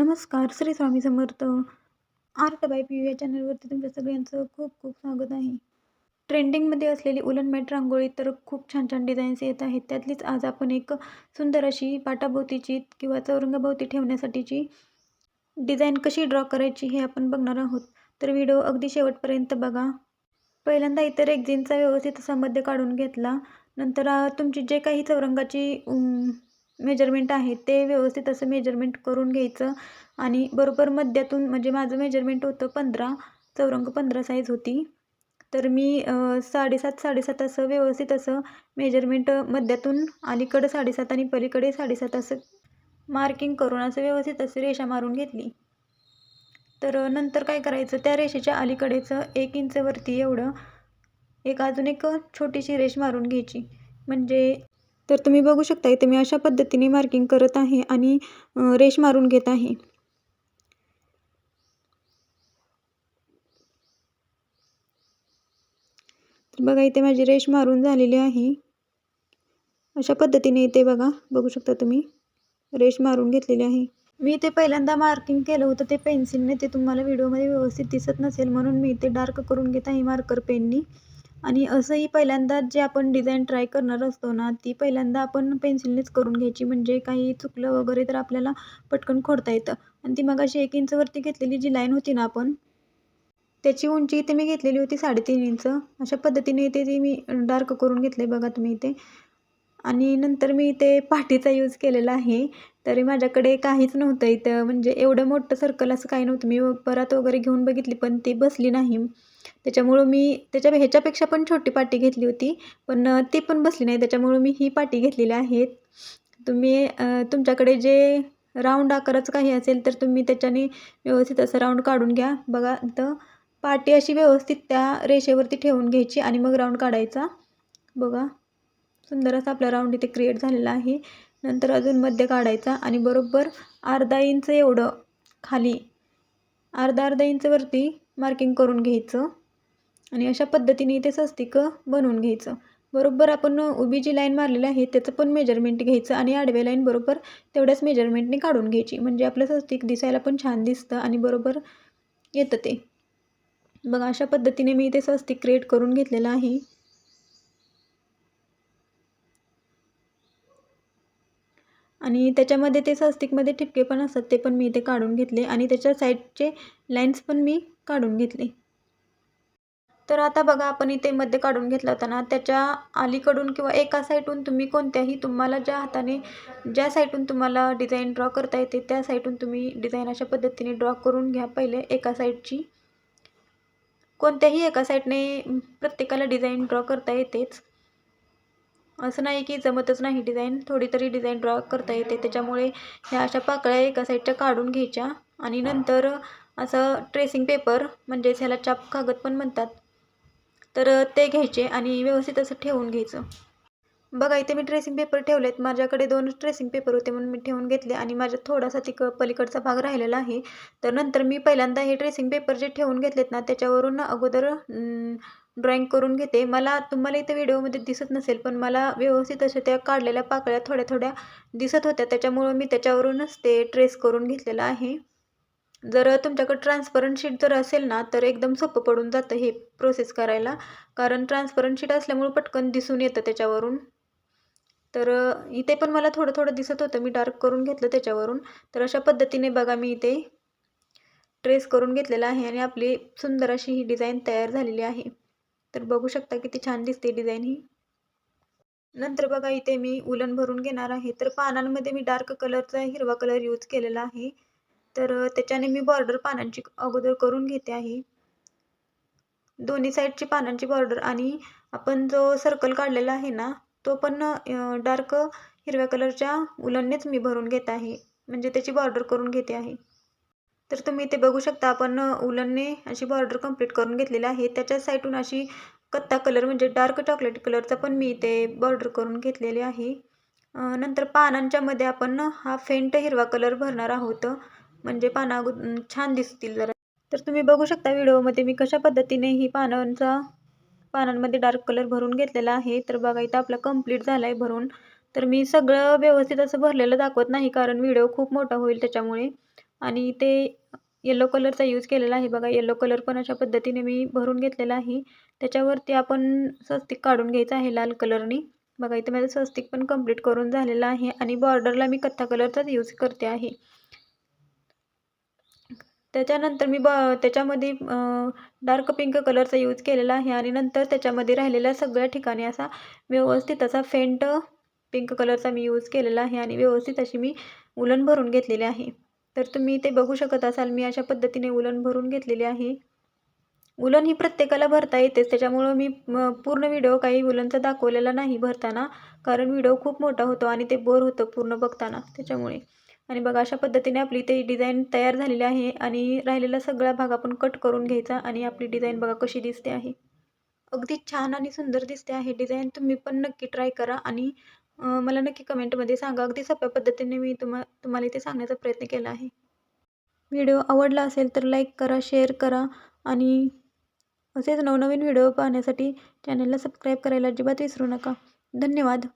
नमस्कार Shri Swami Samarth. Art by P या चॅनलवरती तुमच्या सगळ्यांचं खूप खूप स्वागत आहे. ट्रेंडिंगमध्ये असलेली उलनमॅट रांगोळी तर खूप छान छान डिझाईन्स येत आहेत. त्यातलीच आज आपण एक सुंदर अशी पाटाभोवतीची किंवा चौरंगाभोवती ठेवण्यासाठीची डिझाईन कशी ड्रॉ करायची हे आपण बघणार आहोत. तर व्हिडिओ अगदी शेवटपर्यंत बघा. पहिल्यांदा इतर एक जीनचा व्यवस्थित असा मध्य काढून घेतला. नंतर तुमची जे काही चौरंगाची मेजरमेंट आहे ते व्यवस्थित असं मेजरमेंट करून घ्यायचं. आणि बरोबर मध्यातून म्हणजे माझं मेजरमेंट होतं पंधरा चौरंग पंधरा साईज होती. तर मी साडेसात साडेसात असं व्यवस्थित असं मेजरमेंट मध्यातून अलीकडं साडेसात आणि पलीकडे साडेसात असं मार्किंग करून असं व्यवस्थित असं रेषा मारून घेतली. तर नंतर काय करायचं त्या रेषेच्या अलीकडेचं एक इंचवरती एवढं एक अजून एक छोटीशी रेष मारून घ्यायची. म्हणजे तर तुम्ही बघू शकता इथे मी अशा पद्धतीने मार्किंग करत आहे आणि रेश रेष मारून घेत आहे. तर बघा इथे माझी रेष मारून झालेली आहे. अशा पद्धतीने इथे बघा बघू शकता तुम्ही रेष मारून घेतलेली आहे. मी इथे पहिल्यांदा मार्किंग केलं होतं ते पेन्सिलने ते तुम्हाला व्हिडिओमध्ये व्यवस्थित दिसत नसेल म्हणून मी इथे डार्क करून घेत आहे मार्कर पेननी आणि असंही पहिल्यांदा जे आपण डिझाईन ट्राय करणार असतो ना ती पहिल्यांदा आपण पेन्सिलनेच करून घ्यायची. म्हणजे काही चुकलं वगैरे तर आपल्याला पटकन खोडता येतं. आणि ती मग अशी एक इंचवरती घेतलेली जी लाईन होती ना आपण त्याची उंची इथे मी घेतलेली होती साडेतीन इंच अशा पद्धतीने इथे ती मी डार्क करून घेतले बघा तुम्ही इथे. आणि नंतर मी इथे पाठीचा यूज केलेला आहे. तरी माझ्याकडे काहीच नव्हतं इथं. म्हणजे एवढं मोठं सर्कल असं काही नव्हतं. मी परत वगैरे घेऊन बघितली पण ती बसली नाही. त्याच्यामुळं मी त्याच्या ह्याच्यापेक्षा पण छोटी पाटी घेतली होती पण ती पण बसली नाही. त्याच्यामुळं मी ही पाटी घेतलेली आहेत तुम्ही तुमच्याकडे जे राऊंड आकाराचं काही असेल तर तुम्ही त्याच्याने व्यवस्थित असं राऊंड काढून घ्या. बघा तर पाटी अशी व्यवस्थित त्या रेषेवरती ठेवून घ्यायची आणि मग राऊंड काढायचा. बघा सुंदर असा आपला राऊंड इथे क्रिएट झालेला आहे. नंतर अजून मध्य काढायचा आणि बरोबर अर्धा इंच एवढं खाली अर्धा अर्धा इंचवरती मार्किंग करून घ्यायचं. आणि अशा पद्धतीने इथे स्वस्तिक बनवून घ्यायचं. बरोबर आपण उभी जी लाईन मारलेली आहे त्याचं पण मेजरमेंट घ्यायचं आणि आडव्या लाईन बरोबर तेवढ्याच मेजरमेंटने काढून घ्यायची. म्हणजे आपलं स्वस्तिक दिसायला पण छान दिसतं आणि बरोबर येतं ते. बघा अशा पद्धतीने मी इथे स्वस्तिक क्रिएट करून घेतलेलं आहे. आणि त्याच्यामध्ये ते स्वस्तिकमध्ये ठिपके पण असतात ते पण मी इथे काढून घेतले. आणि त्याच्या साईडचे लाईन्स पण मी काढून घेतले. तर आता बघा आपण इथे मध्ये काढून घेतला होता ना त्याच्या अलीकडून किंवा एका साईडून तुम्ही कोणत्याही तुम्हाला ज्या हाताने ज्या साईडून तुम्हाला डिझाईन ड्रॉ करता येते त्या साईडून तुम्ही डिझाईन अशा पद्धतीने ड्रॉ करून घ्या पहिले एका साईडची. कोणत्याही एका साईडने प्रत्येकाला डिझाईन ड्रॉ करता येतेच. असं नाही की जमतच नाही डिझाईन थोडी तरी डिझाईन ड्रॉ करता येते. त्याच्यामुळे ह्या अशा पाकळ्या एका साईडच्या काढून घ्यायच्या आणि नंतर असं ट्रेसिंग पेपर म्हणजेच ह्याला चाप कागद पण म्हणतात तर ते घ्यायचे आणि व्यवस्थित असं ठेवून घ्यायचं. बघा इथे मी ट्रेसिंग पेपर ठेवलेत. माझ्याकडे दोन ट्रेसिंग पेपर होते म्हणून मी ठेवून घेतले आणि माझ्या थोडासा तिक पलीकडचा भाग राहिलेला आहे. तर नंतर मी पहिल्यांदा हे ट्रेसिंग पेपर जे ठेवून घेतलेत ना त्याच्यावरून अगोदर ड्रॉईंग करून घेते. मला तुम्हाला इथे व्हिडिओमध्ये दिसत नसेल पण मला व्यवस्थित अशा त्या काढलेल्या पाकळ्या थोड्या थोड्या दिसत होत्या. त्याच्यामुळं मी त्याच्यावरूनच ते ट्रेस करून घेतलेलं आहे. जर तुमच्याकडे ट्रान्सपरंट शीट जर असेल ना तर एकदम सोपं पडून जातं हे प्रोसेस करायला. कारण ट्रान्सपरंट शीट असल्यामुळं पटकन दिसून येतं त्याच्यावरून. तर इथे पण मला थोडं थोडं दिसत होतं. मी डार्क करून घेतलं त्याच्यावरून. तर अशा पद्धतीने बघा मी इथे ट्रेस करून घेतलेला आहे आणि आपली सुंदर अशी ही डिझाईन तयार झालेली आहे. तर बघू शकता किती छान दिसते डिझाईन ही. नंतर बघा इथे मी उलन भरून घेणार आहे. तर पानांमध्ये मी डार्क कलरचा हिरवा कलर यूज केलेला आहे. तर त्याच्याने मी बॉर्डर पानांची अगोदर करून घेते आहे. दोन्ही साईडची पानांची बॉर्डर आणि आपण जो सर्कल काढलेला आहे ना तो पण डार्क हिरव्या कलरच्या उलननेच मी भरून घेत आहे. म्हणजे त्याची बॉर्डर करून घेते आहे. तर तुम्ही ते बघू शकता आपण उलनने अशी बॉर्डर कंप्लीट करून घेतलेली आहे. त्याच्या साईडून अशी कत्ता कलर म्हणजे डार्क चॉकलेट कलरचा पण मी ते बॉर्डर करून घेतलेली आहे. नंतर पानांच्यामध्ये आपण हा फेंट हिरवा कलर भरणार आहोत. म्हणजे पाना छान दिसतील जरा. तर तुम्ही बघू शकता व्हिडिओमध्ये मी कशा पद्धतीने ही पानांचा पानांमध्ये डार्क कलर भरून घेतलेला आहे. तर बघा इथं आपला कंप्लीट झाला आहे भरून. तर मी सगळं व्यवस्थित असं भरलेलं दाखवत नाही कारण व्हिडिओ खूप मोठा होईल त्याच्यामुळे. आणि ते येलो कलरचा यूज केलेला आहे बघा. येलो कलर पण अशा पद्धतीने मी भरून घेतलेला आहे. त्याच्यावरती आपण स्वस्तिक काढून घ्यायचं आहे लाल कलरनी बघा इथं माझं स्वस्तिक पण कंप्लीट करून झालेलं आहे. आणि बॉर्डरला मी कथ्था कलरचाच यूज करते आहे. त्याच्यानंतर मी ब त्याच्यामध्ये डार्क पिंक कलरचा यूज केलेला आहे आणि नंतर त्याच्यामध्ये राहिलेल्या सगळ्या ठिकाणी असा व्यवस्थित असा फेंट पिंक कलरचा मी यूज केलेला आहे आणि व्यवस्थित अशी मी उलन भरून घेतलेली आहे. तर तुम्ही ते बघू शकत असाल मी अशा पद्धतीने उलन भरून घेतलेली आहे. उलन ही प्रत्येकाला भरता येतेच त्याच्यामुळं मी पूर्ण व्हिडिओ काही उलनचा दाखवलेला नाही भरताना कारण व्हिडिओ खूप मोठा होतो आणि ते बोर होतं पूर्ण बघताना त्याच्यामुळे. आणि बघा अशा पद्धतीने आपली ते डिझाईन तयार झालेली आहे आणि राहिलेला सगळा भाग आपण कट करून घ्यायचा आणि आपली डिझाईन बघा कशी दिसते आहे. अगदी छान आणि सुंदर दिसते आहे डिझाईन तुम्ही पण नक्की ट्राय करा आणि मला नक्की कमेंटमध्ये सांगा. अगदी सोप्या पद्धतीने मी तुम्हा तुम्हाला इथे सांगण्याचा प्रयत्न केला आहे. व्हिडिओ आवडला असेल तर लाईक करा शेअर करा आणि असेच नवनवीन व्हिडिओ पाहण्यासाठी चॅनलला सबस्क्राईब करायला अजिबात विसरू नका. धन्यवाद.